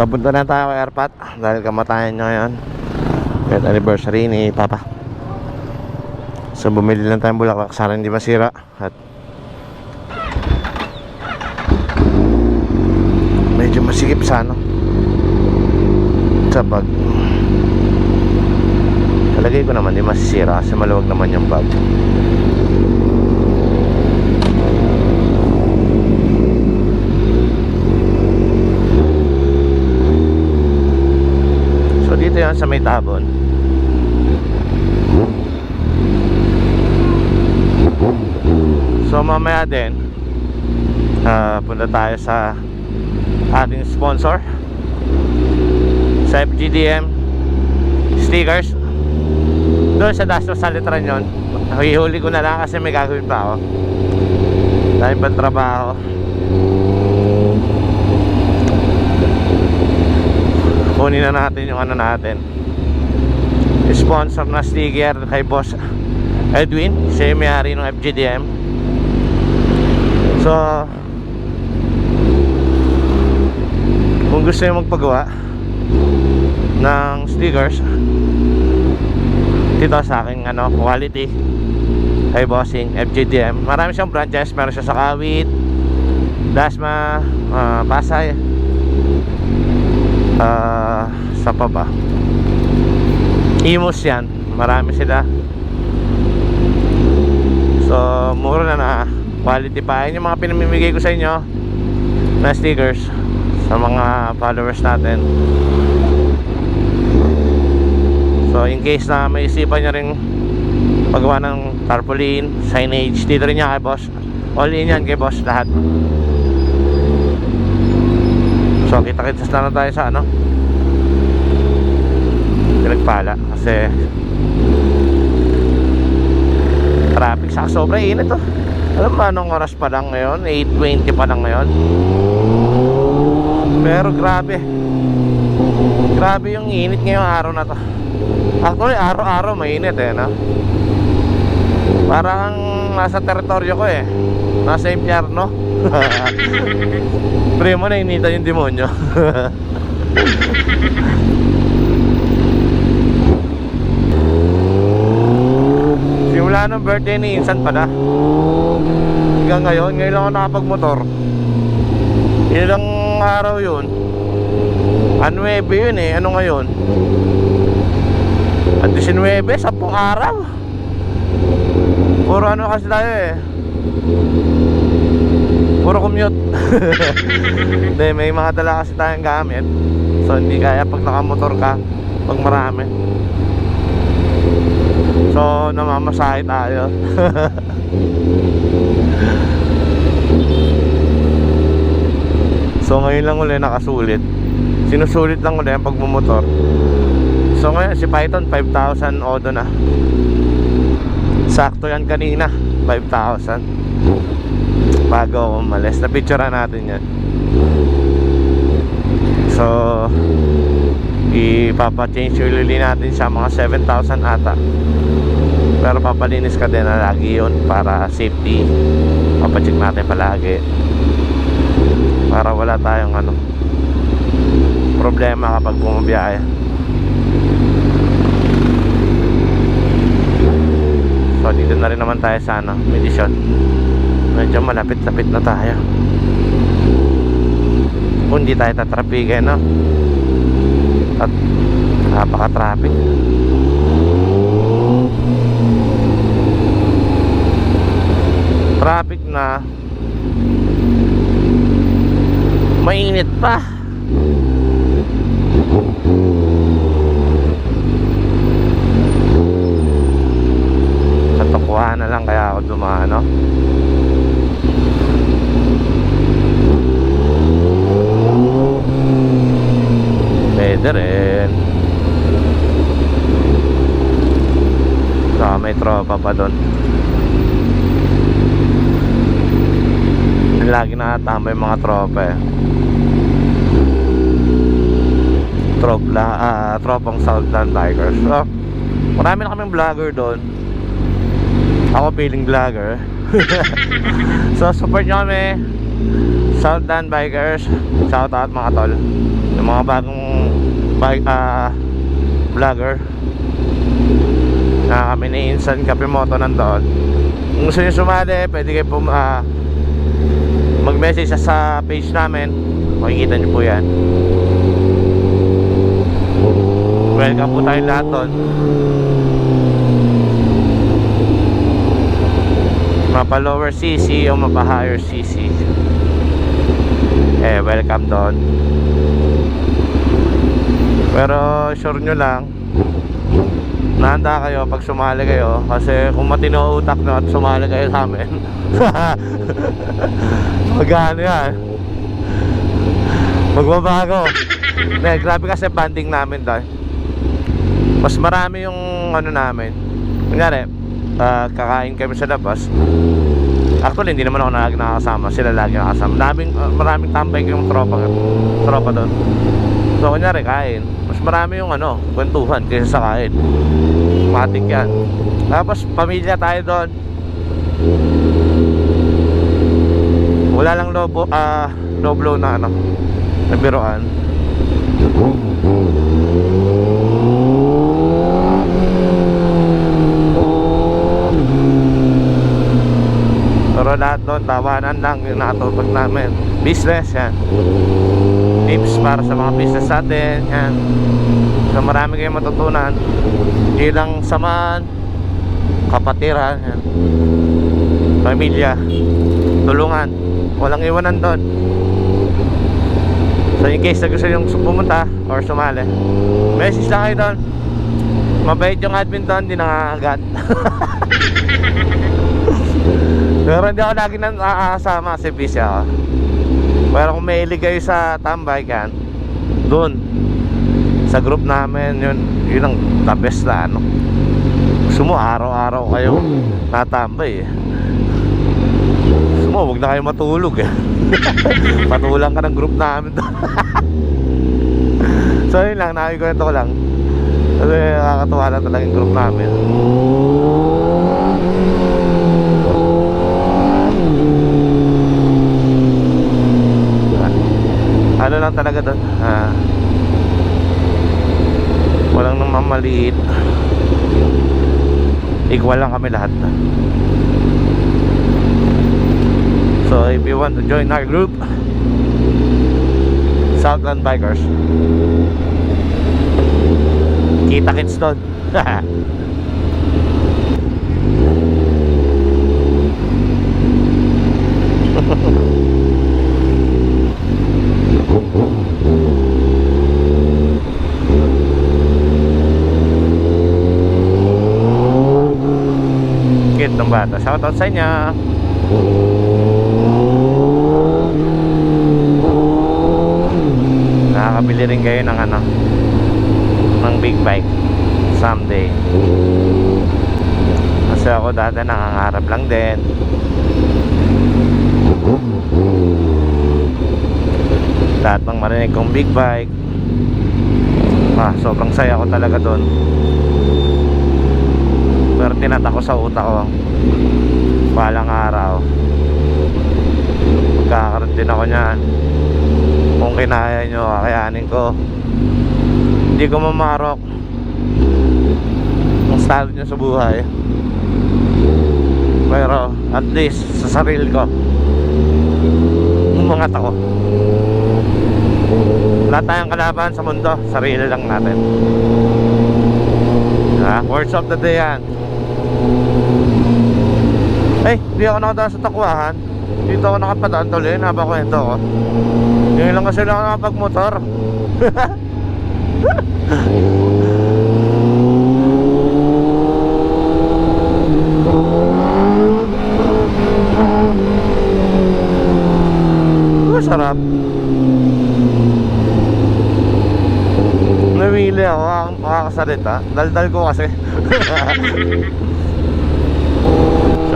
So, punta na tayo kay Airpat dahil kamatayan niya ngayon. At anniversary ni Papa. So, bumili lang tayong bulaklak sana hindi masira. At medyo masikip sa ano. Sa bag. Talagay ko naman, di masisira kasi maluwag naman yung bag. So dito yan sa may tabon. So mamaya din ah, Punta tayo sa Ating sponsor Sa FGDM Stickers. Doon sa Dasto sa Litran yun Hihuli ko na lang kasi may gagawin pa ako. Dahil pa trabaho kunin na natin yung ano natin. Sponsor na sticker kay boss Edwin siya yung may-ari ng FGDM so kung gusto nyo magpagawa ng stickers dito sa aking ano, quality kay bossing FGDM marami siyang branches. Meron siya sa Kawit Dasma ah, Pasay Ah, sa pa ba? Imos yan. Marami sila. So, mura na na. Quality pa. Yan yung mga pinamimigay ko sa inyo na stickers sa mga followers natin. So, in case na may isipan nyo rin paggawa ng tarpaulin, signage, dito rin yan kay boss. All in yan kay boss lahat. So kita-kita na tayo sa ano Pinagpala Kasi Traffic sa sobra init to Alam mo anong oras pa lang ngayon? 8.20 pa lang ngayon. Pero grabe. Grabe yung init ngayong araw na to. Actually araw-araw mainit eh no? Parang nasa teritoryo ko eh. Nasa impyerno. Primo na inita yung demonyo Simula ng birthday ni Insan pala. Hanggang ngayon, ngayon lang ako nakapagmotor. Ilang araw yun. Anuebe yun eh, ano ngayon? At 19, 10 araw. Puro ano kasi tayo eh. Puro commute. Hindi, may mga dala kasi tayong gamit. So hindi kaya pag nakamotor ka Pag marami So namamasahe tayo. So ngayon lang uli nakasulit. Sinusulit lang uli ang pagmumotor. So ngayon si Python 5,000 odo na. Sakto yan kanina 5,000 Bago umalis. Napicturean natin yan. So Ipapa-change uli natin sa mga 7,000 ata Pero papalinis ka din na lagi yun Para safety Papacheck natin palagi Para wala tayong ano Problema kapag bumabiyahe So dito na rin naman tayo sa ano, medisyon. Medyo malapit-lapit na tayo. Kung hindi tayo tatrapigin, no? At napaka-traffic. Traffic na mainit pa. Sa na lang kaya ako dumano. Pwede rin. Saka may tropa pa doon. Lagi nakatambay mga tropa eh. Trop la, ah, tropang Southland Bikers. So, marami na kaming vlogger doon. Ako feeling vlogger. so, support nyo kami. Southland Bikers. Shout out mga tol. Yung mga bagong bike, ah, vlogger. Na kami ni Insan Kapimoto nandoon. Kung gusto nyo sumali, pwede kayo pum, ah, mag-message sa page namin. Makikita nyo po yan. Welcome po tayo lahat doon. Mapa lower CC o mapa higher CC. Eh, welcome doon. Pero sure nyo lang, nahanda kayo pag sumali kayo kasi kung matino utak nyo at sumali kayo sa amin magano yan? Magbabago. Hindi, grabe kasi banding namin dahil mas marami yung ano namin. Kunyari ah, kakain kami sa labas. Actually hindi naman ako lagi nakakasama. Sila lagi nakakasama. Maraming, ah, maraming tambay yung tropa tropa doon. So kunyari kain. Mas marami yung ano kwentuhan kaysa sa kain. Matik yan. Tapos pamilya tayo doon wala lang lobo ah low blow na ano na biroan. Pero lahat doon tawanan lang yung nakatupag namin. Business yan. Tips para sa mga business natin yan. So marami kayong matutunan. Hindi lang samaan kapatiran yan. pamilya tulungan. Walang iwanan doon. So in case na gusto yung pumunta or sumali message lang kayo doon. Mabait yung admin doon hindi nangangagat. Pero hindi ako lagi nang nakakasama kasi busy ako. Pero kung may kayo sa tambay kan doon. Sa group namin yun yun ang the best na ano. Gusto mo araw-araw kayo natambay eh. gusto mo huwag na kayo matulog eh. Patulang ka ng group namin doon so yun lang nakikwento ko lang. Kasi nakakatuwa lang talaga yung group namin. Ano lang talaga doon ah, walang nang mamaliit equal lang kami lahat so if you want to join our group Southland Bikers. Kita kits doon cute ng bata. Shoutout sa inyo nakakabili rin kayo ng ano ng big bike someday. Kasi ako dati nangangarap lang din. Lahat ng marinig kong big bike ah, sobrang saya ko talaga doon pero tinata ko sa utak ko palang araw magkakaroon din ako niyan kung kinaya nyo kakayanin ko. Hindi ko mamarok. Ang style nyo sa buhay. Pero at least sa sarili ko. Umangat ako wala tayong kalaban sa mundo sarili lang natin. Ha? words of the day yan. Ay hindi ako nakadaan sa takwahan dito ako nakapadaan tuloy habang kwento ko ngayon lang kasi lang ako nakapagmotor Oh, sarap Hindi ako makak- makakasalita. Daldal ko kasi.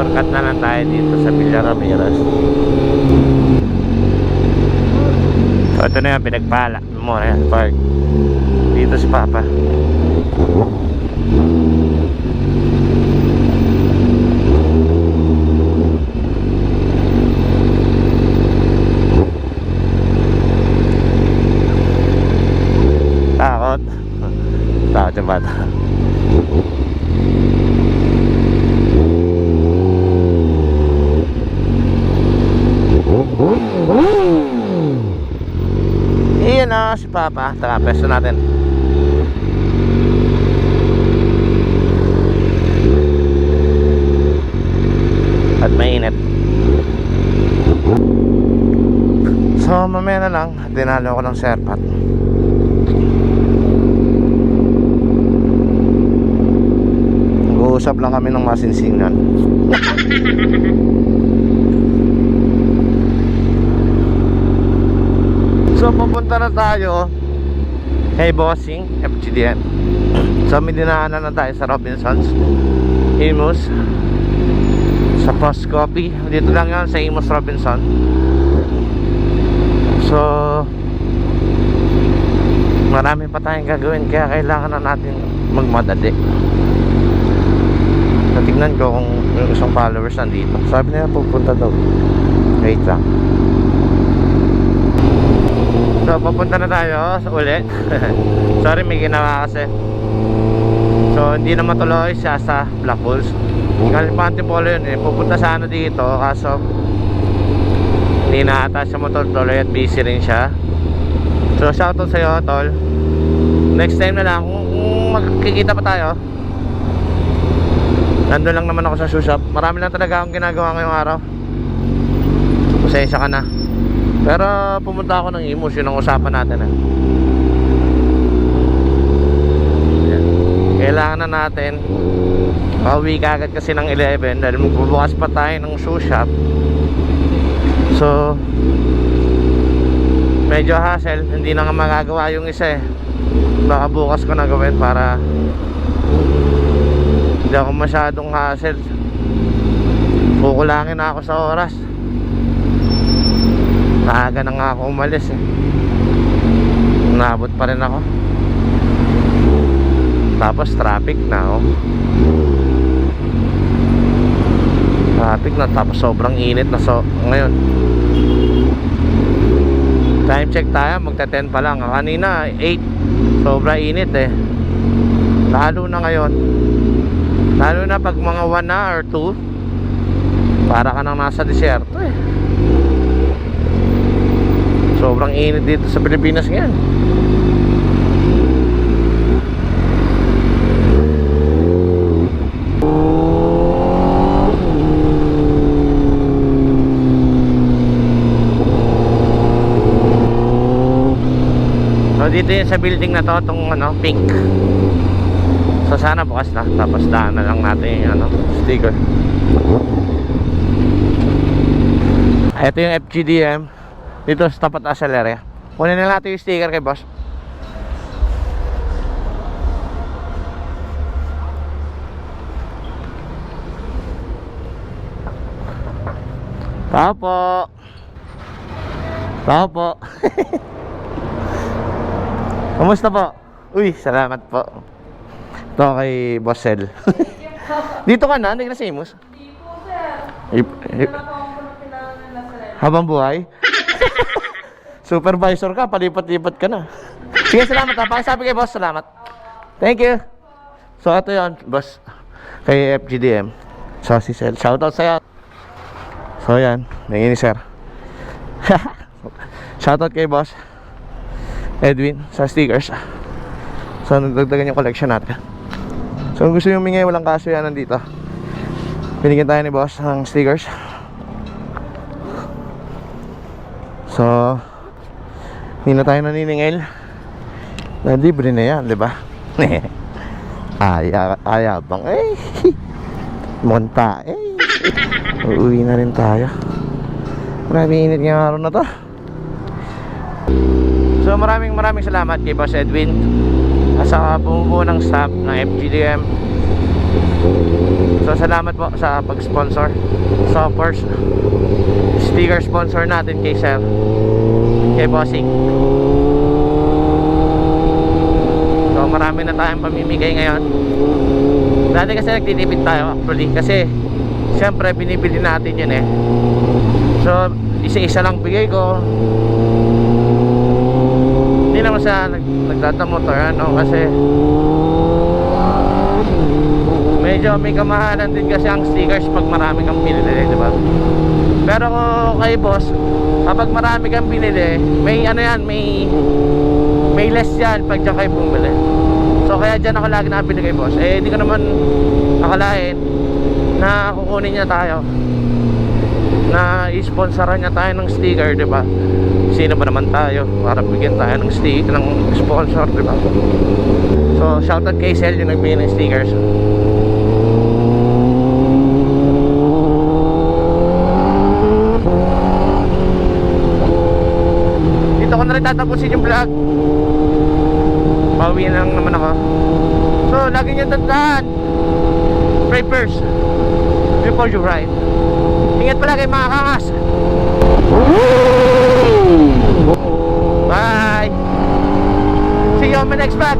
Shortcut na lang tayo dito sa Villa Ramirez. So, ito na yung pinagpala. Memorial Park. Dito si Papa. Takot. Takot yung bata. Iyan na si Papa. Taka, pesto natin. At mainit. So, mamaya na lang. Dinalo ko ng serpat. Nag-uusap lang kami ng masinsinan. so, pupunta na tayo kay Bossing FGDN. So, may dinaanan na tayo sa Robinsons. Imus. Sa Post Coffee. Dito lang yan sa Imus Robinson. So, marami pa tayong gagawin kaya kailangan na natin magmadali. So, tignan ko kung yung isang followers nandito. Sabi nila pupunta daw. Wait lang. So, papunta na tayo sa uli. Sorry, may ginawa kasi. So, hindi na matuloy siya sa Black Bulls. Kalipante polo yun eh. Pupunta sana dito, kaso hindi na ata siya motor tuloy at busy rin siya. So, shoutout sa'yo, tol. Next time na lang, kung magkikita pa tayo, nandun lang naman ako sa shoe shop. Marami lang talaga akong ginagawa ngayong araw. Pasensya ka na. Pero pumunta ako ng Imus, yun ang usapan natin eh. Kailangan na natin Pauwi ka agad kasi ng 11 dahil magbubukas pa tayo ng shoe shop. So medyo hassle, hindi na nga magagawa yung isa eh. Baka bukas ko na gawin para hindi ako masyadong hassle. Kukulangin na ako sa oras. Maaga na nga ako umalis eh. Nabot pa rin ako. Tapos traffic na oh. Traffic na tapos sobrang init na so ngayon. Time check tayo, magta 10 pa lang. Kanina 8. Sobra init eh. Lalo na ngayon. Lalo na pag mga 1 na or 2 para ka nang nasa disyerto eh. Sobrang init dito sa Pilipinas ngayon. So dito yun sa building na to, itong ano, pink. So sana bukas na, tapos daan na lang natin yung ano, sticker. Ito yung FGDM dito sa tapat Aceleria. Kunin na natin yung sticker kay boss. Tao po. Tao po. Kumusta po? Uy, salamat po. Ito kay Boss Sel. Dito ka na? Hindi ka na sa Imus? Hindi po, sir. Ip- ip- Wala pa akong pinapinangan nila, sir. habang buhay? Supervisor ka, palipat-lipat ka na. Sige, salamat ha. Pakisabi kay boss, salamat. Thank you. So, ito yon boss. Kay FGDM. So, si Sel. Shoutout sa'yo. So, yan. Nangini, sir. Shoutout kay boss. Edwin, sa stickers. So, nagdagdagan yung collection natin. So, kung gusto nyo umingay, walang kaso yan nandito. Binigyan tayo ni boss ng stickers. So, hindi na tayo naniningil. Na libre na yan, di ba? Aya, ayabang, eh. Monta, eh. Uuwi na rin tayo. Maraming init ngayong araw na to. So, maraming maraming salamat kay Boss Edwin. sa bumubuo ng staff ng FGDM. So salamat po sa pag-sponsor sa first sticker sponsor natin kay Sir kay Bossing. So marami na tayong pamimigay ngayon. Dati kasi nagtitipid tayo actually kasi siyempre binibili natin yun eh. So isa-isa lang bigay ko. Hindi naman sa nag, nagdadamot or ano kasi medyo may kamahalan din kasi ang stickers pag marami kang pinili, di ba? Pero kay boss, kapag marami kang binili, may ano yan, may may less yan pag dyan kayo bumili. So kaya dyan ako lagi nakabili kay boss. Eh, hindi ko naman akalain na kukunin niya tayo. Na i-sponsoran niya tayo ng sticker, di ba? Sino ba naman tayo para bigyan tayo ng sticker ng sponsor, di ba? So, shoutout kay Sel yung nagbigay ng stickers. Dito ko na rin tatapusin yung vlog. Bawi lang naman ako. So, lagi nyo tandaan. Pray first. Before you ride. Ingat palagi mga kangas. Bye. See you on my next vlog.